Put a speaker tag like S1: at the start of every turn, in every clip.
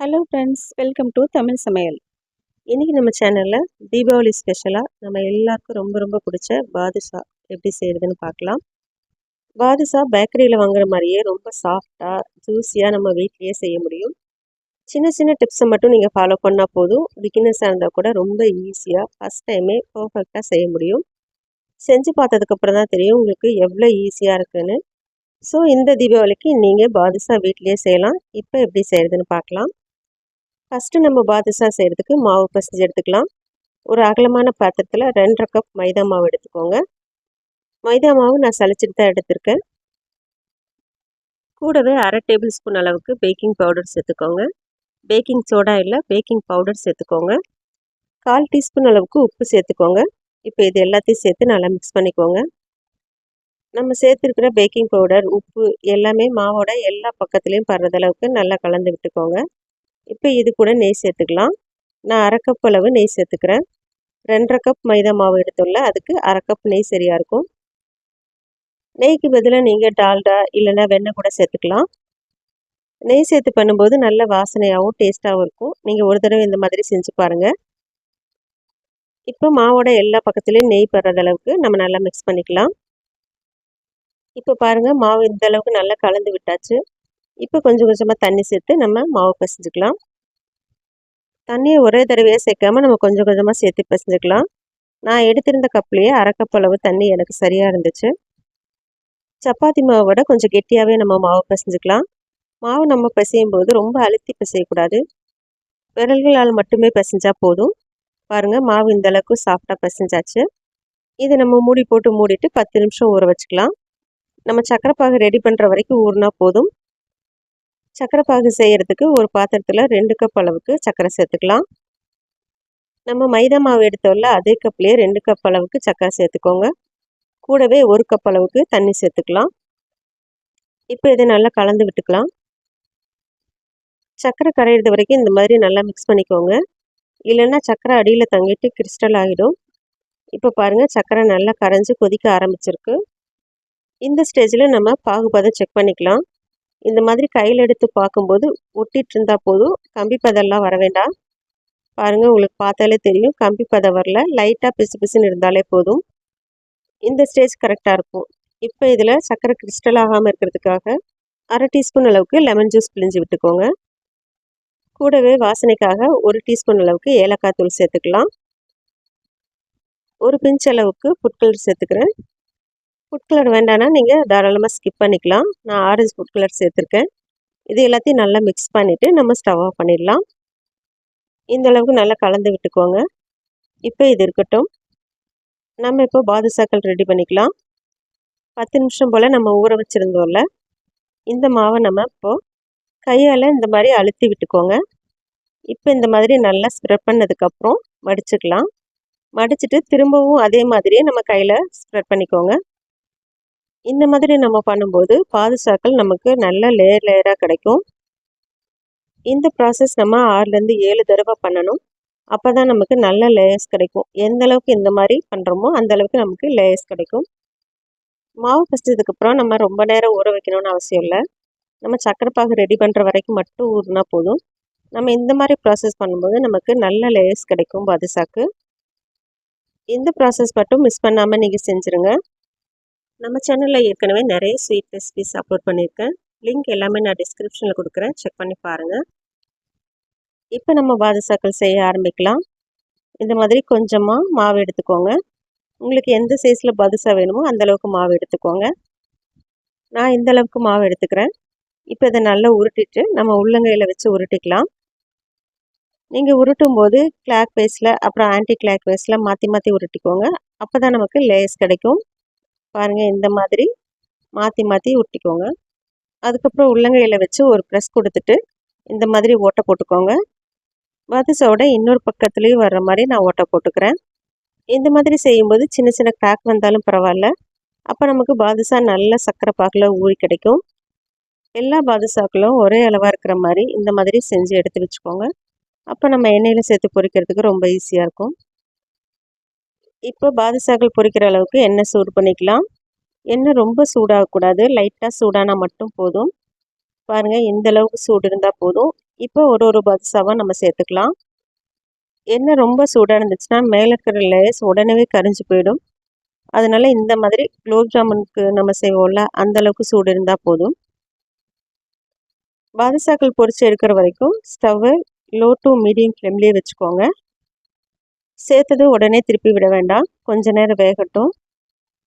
S1: Hello friends welcome to Tamil சமையல் இன்றைக்கி நம்ம சேனலில் தீபாவளி ஸ்பெஷலாக நம்ம எல்லாருக்கும் ரொம்ப ரொம்ப பிடிச்ச பாதுஷா எப்படி செய்கிறதுன்னு பார்க்கலாம். பாதுஷா பேக்கரியில் வாங்குற மாதிரியே ரொம்ப சாஃப்டாக ஜூஸியாக நம்ம வீட்லேயே செய்ய முடியும். சின்ன சின்ன டிப்ஸை மட்டும் நீங்கள் ஃபாலோ பண்ணால் போதும். பிகினர்ஸாக இருந்தால் கூட ரொம்ப ஈஸியாக ஃபஸ்ட் டைமே பர்ஃபெக்டாக செய்ய முடியும். செஞ்சு பார்த்ததுக்கப்புறம் தான் தெரியும் உங்களுக்கு எவ்வளோ ஈஸியாக இருக்குன்னு. ஸோ இந்த தீபாவளிக்கு நீங்கள் பாதுஷா வீட்லேயே செய்யலாம். இப்போ எப்படி செய்கிறதுன்னு பார்க்கலாம். ஃபஸ்ட்டு நம்ம பாதுஷா செய்கிறதுக்கு மாவு பசஞ்சு எடுத்துக்கலாம். ஒரு அகலமான பாத்திரத்தில் ரெண்டரை கப் மைதா மாவு எடுத்துக்கோங்க. மைதா மாவு நான் சளிச்சிட்டு தான் எடுத்திருக்கேன். கூடவே அரை டேபிள் ஸ்பூன் அளவுக்கு பேக்கிங் பவுடர் சேர்த்துக்கோங்க. பேக்கிங் சோடா இல்லை பேக்கிங் பவுடர் சேர்த்துக்கோங்க. கால் டீஸ்பூன் அளவுக்கு உப்பு சேர்த்துக்கோங்க. இப்போ இது எல்லாத்தையும் சேர்த்து நல்லா மிக்ஸ் பண்ணிக்கோங்க. நம்ம சேர்த்துருக்கிற பேக்கிங் பவுடர் உப்பு எல்லாமே மாவோட எல்லா பக்கத்துலேயும் படுறதளவுக்கு நல்லா கலந்து விட்டுக்கோங்க. இப்போ இது கூட நெய் சேர்த்துக்கலாம். நான் அரை கப் அளவு நெய் சேர்த்துக்கிறேன். ரெண்டரை கப் மைதா மாவு எடுத்துள்ள அதுக்கு அரை கப் நெய் சரியாக இருக்கும். நெய்க்கு பதிலாக நீங்கள் டால்டா இல்லைன்னா வெண்ணெய் கூட சேர்த்துக்கலாம். நெய் சேர்த்து பண்ணும்போது நல்ல வாசனையாகவும் டேஸ்ட்டாகவும் இருக்கும். நீங்கள் ஒரு தடவை இந்த மாதிரி செஞ்சு பாருங்கள் இப்போ மாவோட எல்லா பக்கத்துலேயும் நெய் படுறது அளவுக்கு நம்ம நல்லா மிக்ஸ் பண்ணிக்கலாம். இப்போ பாருங்கள் மாவு இந்த அளவுக்கு நல்லா கலந்து விட்டாச்சு. இப்போ கொஞ்சம் கொஞ்சமாக தண்ணி சேர்த்து நம்ம மாவு பசைஞ்சுக்கலாம். தண்ணியை ஒரே தடவையாக சேர்க்காம நம்ம கொஞ்சம் கொஞ்சமாக சேர்த்து பசைஞ்சுக்கலாம். நான் எடுத்திருந்த கப்லேயே அரை அளவு தண்ணி எனக்கு சரியாக இருந்துச்சு. சப்பாத்தி மாவை விட கொஞ்சம் கெட்டியாகவே நம்ம மாவு பசைஞ்சுக்கலாம். மாவு நம்ம பிசையும் போது ரொம்ப அழுத்தி பிசையக்கூடாது. விரல்களால் மட்டுமே பிசைஞ்சால் போதும். பாருங்கள் மாவு இந்தளவுக்கு சாஃப்டாக பிசைஞ்சாச்சு. இதை நம்ம மூடி போட்டு மூடிட்டு பத்து நிமிஷம் ஊற வச்சுக்கலாம். நம்ம சக்கரைப்பாகு ரெடி பண்ணுற வரைக்கும் ஊறினா போதும். சக்கரை பாகு செய்கிறதுக்கு ஒரு பாத்திரத்தில் ரெண்டு கப் அளவுக்கு சர்க்கரை சேர்த்துக்கலாம். நம்ம மைதா மாவு எடுத்தோம்ல அதே கப்லேயே ரெண்டு கப் அளவுக்கு சர்க்கரை சேர்த்துக்கோங்க. கூடவே ஒரு கப் அளவுக்கு தண்ணி சேர்த்துக்கலாம். இப்போ இதை நல்லா கலந்து விட்டுக்கலாம். சர்க்கரை கரையிறது வரைக்கும் இந்த மாதிரி நல்லா மிக்ஸ் பண்ணிக்கோங்க. இல்லைன்னா சர்க்கரை அடியில் தங்கிட்டு கிறிஸ்டல் ஆகிடும். இப்போ பாருங்கள் சர்க்கரை நல்லா கரைஞ்சி கொதிக்க ஆரம்பிச்சிருக்கு. இந்த ஸ்டேஜில் நம்ம பாகுபாதை செக் பண்ணிக்கலாம். இந்த மாதிரி கையில் எடுத்து பார்க்கும்போது ஒட்டிட்டு இருந்தால் போதும். கம்பி பதெல்லாம் வர வேண்டாம். பாருங்கள் உங்களுக்கு பார்த்தாலே தெரியும். கம்பி பதம் வரல. லைட்டாக பிசு பிசுன்னு இருந்தாலே போதும். இந்த ஸ்டேஜ் கரெக்டாக இருக்கும். இப்போ இதில் சர்க்கரை கிறிஸ்டல் ஆகாமல் இருக்கிறதுக்காக அரை டீஸ்பூன் அளவுக்கு லெமன் ஜூஸ் பிழிஞ்சு விட்டுக்கோங்க. கூடவே வாசனைக்காக ஒரு டீஸ்பூன் அளவுக்கு ஏலக்காய் தூள் சேர்த்துக்கலாம். ஒரு பிஞ்ச் அளவுக்கு ஃபுட் சேர்த்துக்கிறேன். ஃபுட் கலர் வேண்டாம்னா நீங்கள் தாராளமாக ஸ்கிப் பண்ணிக்கலாம். நான் ஆரஞ்சு ஃபுட் கலர் சேர்த்துருக்கேன். இது எல்லாத்தையும் நல்லா மிக்ஸ் பண்ணிவிட்டு நம்ம ஸ்டவ் ஆஃப் பண்ணிடலாம். இந்த அளவுக்கு நல்லா கலந்து விட்டுக்கோங்க. இப்போ இது இருக்கட்டும். நம்ம இப்போ பாதுஷாக்கள் ரெடி பண்ணிக்கலாம். பத்து நிமிஷம் போல் நம்ம ஊற வச்சுருந்தோம்ல. இந்த மாவை நம்ம இப்போது கையால் இந்த மாதிரி அழுத்தி விட்டுக்கோங்க. இப்போ இந்த மாதிரி நல்லா ஸ்ப்ரெட் பண்ணதுக்கப்புறம் மடிச்சுக்கலாம். மடிச்சுட்டு திரும்பவும் அதே மாதிரியே நம்ம கையில் ஸ்ப்ரெட் பண்ணிக்கோங்க. இந்த மாதிரி நம்ம பண்ணும்போது பாதுசாக்கள் நமக்கு நல்ல லேயர் லேயராக கிடைக்கும். இந்த ப்ராசஸ் நம்ம ஆறுலேருந்து ஏழு தடவை பண்ணணும். அப்போ தான் நமக்கு நல்ல லேயர்ஸ் கிடைக்கும். எந்த அளவுக்கு இந்த மாதிரி பண்ணுறோமோ அந்த அளவுக்கு நமக்கு லேயர்ஸ் கிடைக்கும். மாவு பசிச்சதுக்கப்புறம் நம்ம ரொம்ப நேரம் ஊற வைக்கணும்னு அவசியம் இல்லை. நம்ம சக்கரைப்பாகு ரெடி பண்ணுற வரைக்கும் மட்டும் ஊறினா போதும். நம்ம இந்த மாதிரி ப்ராசஸ் பண்ணும்போது நமக்கு நல்ல லேயர்ஸ் கிடைக்கும் பாதுசாக்கு இந்த ப்ராசஸ் மட்டும் மிஸ் பண்ணாமல் நீங்கள் செஞ்சுருங்க. நம்ம சேனலில் ஏற்கனவே நிறைய ஸ்வீட் ரெசிபிஸ் அப்லோட் பண்ணியிருக்கேன். லிங்க் எல்லாமே நான் டிஸ்கிரிப்ஷனில் கொடுக்குறேன். செக் பண்ணி பாருங்கள் இப்போ நம்ம பாதுஷாக்கள் செய்ய ஆரம்பிக்கலாம். இந்த மாதிரி கொஞ்சமாக மாவு எடுத்துக்கோங்க. உங்களுக்கு எந்த சைஸில் பாதுஷா வேணுமோ அந்தளவுக்கு மாவு எடுத்துக்கோங்க. நான் இந்த அளவுக்கு மாவு எடுத்துக்கிறேன். இப்போ இதை நல்லா உருட்டிட்டு நம்ம உள்ளங்கையில் வச்சு உருட்டிக்கலாம். நீங்கள் உருட்டும் போது கிளாக் வைஸில் அப்புறம் ஆன்டி கிளாக் வைஸில் மாற்றி மாற்றி உருட்டிக்கோங்க. அப்போ தான் நமக்கு லேயர்ஸ் கிடைக்கும். பாருங்கள் இந்த மாதிரி மாற்றி மாற்றி ஒட்டிக்கோங்க அதுக்கப்புறம் உள்ளங்கையில் வச்சு ஒரு ப்ரெஸ் கொடுத்துட்டு இந்த மாதிரி ஓட்டை போட்டுக்கோங்க. பாதுஷாவோட இன்னொரு பக்கத்துலேயும் வர்ற மாதிரி நான் ஓட்டை போட்டுக்கிறேன். இந்த மாதிரி செய்யும்போது சின்ன சின்ன கிராக் வந்தாலும் பரவாயில்ல. அப்போ நமக்கு பாதுஷா நல்ல சக்கரை பாக்கில் ஊறி கிடைக்கும். எல்லா பாதுஷாக்களும் ஒரே அளவாக இருக்கிற மாதிரி இந்த மாதிரி செஞ்சு எடுத்து வச்சுக்கோங்க. அப்போ நம்ம எண்ணெயில் சேர்த்து பொரிக்கிறதுக்கு ரொம்ப ஈஸியாக இருக்கும். இப்போ பாதுஷாக்கள் பொரிக்கிற அளவுக்கு எண்ணெய் சூடு பண்ணிக்கலாம். எண்ணெய் ரொம்ப சூடாகக்கூடாது. லைட்டாக சூடானால் மட்டும் போதும். பாருங்கள் இந்த அளவுக்கு சூடு இருந்தால் போதும். இப்போ ஒரு ஒரு பாதுஷாவாக நம்ம சேர்த்துக்கலாம். எண்ணெய் ரொம்ப சூடாக இருந்துச்சுன்னா மேலே இருக்கிற லேஸ் உடனே கரிஞ்சு போயிடும். அதனால இந்த மாதிரி குலோப் ஜாமுனுக்கு நம்ம செய்வோம்ல அந்த அளவுக்கு சூடு இருந்தால் போதும். பாதுஷாக்கள் பொறிச்சு எடுக்கிற வரைக்கும் ஸ்டவ்வை லோ டு மீடியம் ஃப்ளேம்லேயே வச்சுக்கோங்க. சேர்த்தது உடனே திருப்பி விட வேண்டாம். கொஞ்ச நேரம் வேகட்டும்.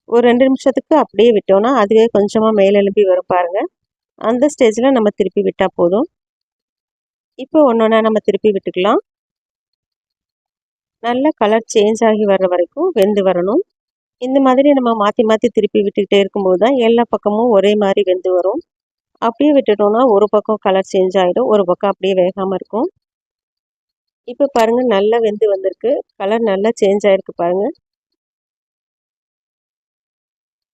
S1: ஒரு ரெண்டு நிமிஷத்துக்கு அப்படியே விட்டோம்னா அதுவே கொஞ்சமாக மேலே எழுப்பி வரும் பாருங்கள் அந்த ஸ்டேஜில் நம்ம திருப்பி விட்டால் போதும். இப்போ ஒன்று ஒன்றா நம்ம திருப்பி விட்டுக்கலாம். நல்ல கலர் சேஞ்ச் ஆகி வர்ற வரைக்கும் வெந்து வரணும். இந்த மாதிரி நம்ம மாற்றி மாற்றி திருப்பி விட்டுக்கிட்டே இருக்கும்போது தான் எல்லா பக்கமும் ஒரே மாதிரி வெந்து வரும். அப்படியே விட்டுட்டோம்னா ஒரு பக்கம் கலர் சேஞ்ச் ஆகிடும் ஒரு பக்கம் அப்படியே வேகாமல் இருக்கும். இப்போ பாருங்கள் நல்லா வெந்து வந்திருக்கு. கலர் நல்லா சேஞ்ச் ஆகிருக்கு பாருங்கள்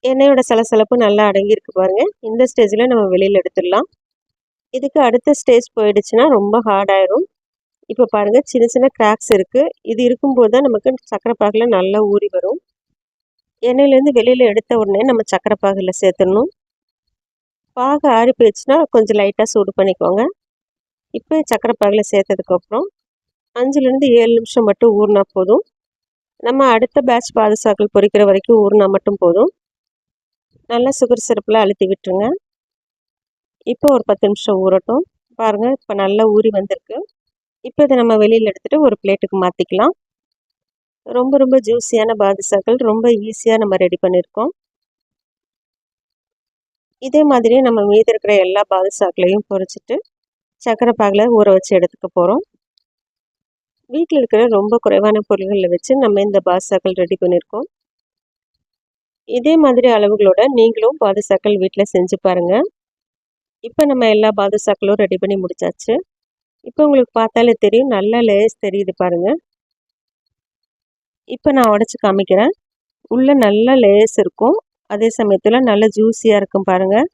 S1: எண்ணெயோட சலசலப்பு நல்லா அடங்கியிருக்கு பாருங்கள் இந்த ஸ்டேஜில் நம்ம வெளியில் எடுத்துடலாம். இதுக்கு அடுத்த ஸ்டேஜ் போயிடுச்சுன்னா ரொம்ப ஹார்ட் ஆயிரும். இப்போ பாருங்கள் சின்ன சின்ன கிராக்ஸ் இருக்குது இது இருக்கும்போது தான் நமக்கு சக்கரை பாகில் நல்லா ஊறி வரும். எண்ணெயிலேருந்து வெளியில் எடுத்த உடனே நம்ம சக்கரை பாகில் சேர்த்துடணும். பாகு ஆறி போயிடுச்சுன்னா கொஞ்சம் லைட்டாக சூடு பண்ணிக்கோங்க. இப்போ சக்கரை பாகில் சேர்த்ததுக்கப்புறம் அஞ்சுலேருந்து ஏழு நிமிஷம் மட்டும் ஊறினா போதும். நம்ம அடுத்த பேட்ச் பாதுசாக்கள் பொறிக்கிற வரைக்கும் ஊறினா மட்டும் போதும். நல்லா சுகர் சிறப்பில் அழுத்தி விட்டுருங்க. இப்போ ஒரு பத்து நிமிஷம் ஊறட்டும். பாருங்கள் இப்போ நல்லா ஊறி வந்திருக்கு. இப்போ இதை நம்ம வெளியில் எடுத்துகிட்டு ஒரு பிளேட்டுக்கு மாற்றிக்கலாம் ரொம்ப ரொம்ப ஜூஸியான பாதுஷாக்கள் ரொம்ப ஈஸியாக நம்ம ரெடி பண்ணியிருக்கோம் இதே மாதிரியே நம்ம மீதி இருக்கிற எல்லா பாதுஷாக்களையும் பொறிச்சிட்டு சக்கரை பாகில் ஊற வச்சு எடுத்துக்க போகிறோம் வீட்டில் இருக்கிற ரொம்ப குறைவான பொருள்களில் வச்சு நம்ம இந்த பாதுஷாக்கள் ரெடி பண்ணியிருக்கோம். இதே மாதிரி அளவுகளோட நீங்களும் பாதுஷாக்கள் வீட்டில் செஞ்சு பாருங்கள் இப்போ நம்ம எல்லா பாதுஷாக்களும் ரெடி பண்ணி முடிச்சாச்சு. இப்போ உங்களுக்கு பார்த்தாலே தெரியும் நல்ல லேஸ் தெரியுது பாருங்கள் இப்போ நான் உடச்சி காமிக்கிறேன். உள்ளே நல்ல லேஸ் இருக்கும். அதே சமயத்தில் நல்ல ஜூஸியாக இருக்கும் பாருங்கள்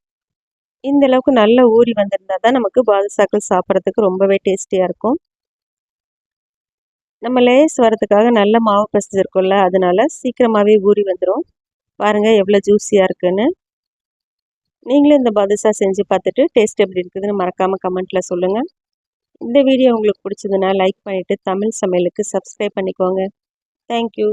S1: இந்த அளவுக்கு நல்ல ஊறி வந்திருந்தால் தான் நமக்கு பாதுஷாக்கள் சாப்பிட்றதுக்கு ரொம்பவே டேஸ்டியாக இருக்கும். நம்ம லேஸ் வரதுக்காக நல்ல மாவு பசிச்சிருக்கோம்ல அதனால் சீக்கிரமாகவே ஊறி வந்துடும் பாருங்கள் எவ்வளோ ஜூஸியாக இருக்குன்னு. நீங்களும் இந்த பாதுஷா செஞ்சு பார்த்துட்டு டேஸ்ட் எப்படி இருக்குதுன்னு மறக்காமல் கமெண்ட்டில் சொல்லுங்கள் இந்த வீடியோ உங்களுக்கு பிடிச்சதுன்னா லைக் பண்ணிவிட்டு தமிழ் சமையலுக்கு சப்ஸ்கிரைப் பண்ணிக்கோங்க. தேங்க்யூ